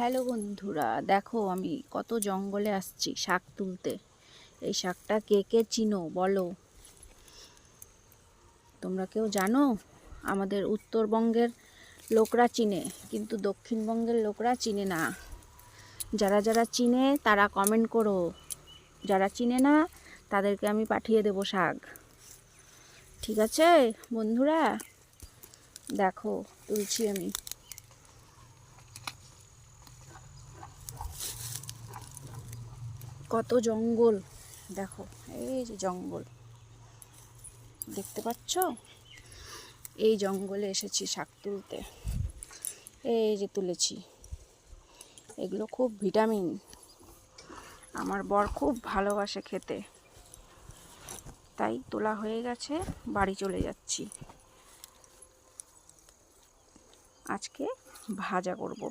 Hello বন্ধুরা, দেখো আমি কত জঙ্গলে আসছি শাক তুলতে। এই শাকটা কে কে চিনো বলো? তোমরা কেউ জানো? আমাদের উত্তরবঙ্গের লোকরা চিনে, কিন্তু দক্ষিণবঙ্গের লোকরা চিনে না। যারা যারা চিনে, তারা কমেন্ট করো। যারা চিনে না, তাদেরকে আমি পাঠিয়ে দেবো শাক। ঠিক আছে বন্ধুরা? দেখো, তুলছি আমি। কত জঙ্গল। দেখো, এই যে জঙ্গল। দেখতে পাচ্ছ? এই জঙ্গলে এসেছি শাক তুলতে। এই যে তুলেছি। এগুলো খুব ভিটামিন। আমার বর খুব ভালোবাসে খেতে। তাই তোলা হয়ে গেছে, বাড়ি চলে যাচ্ছি। আজকে ভাজা করব।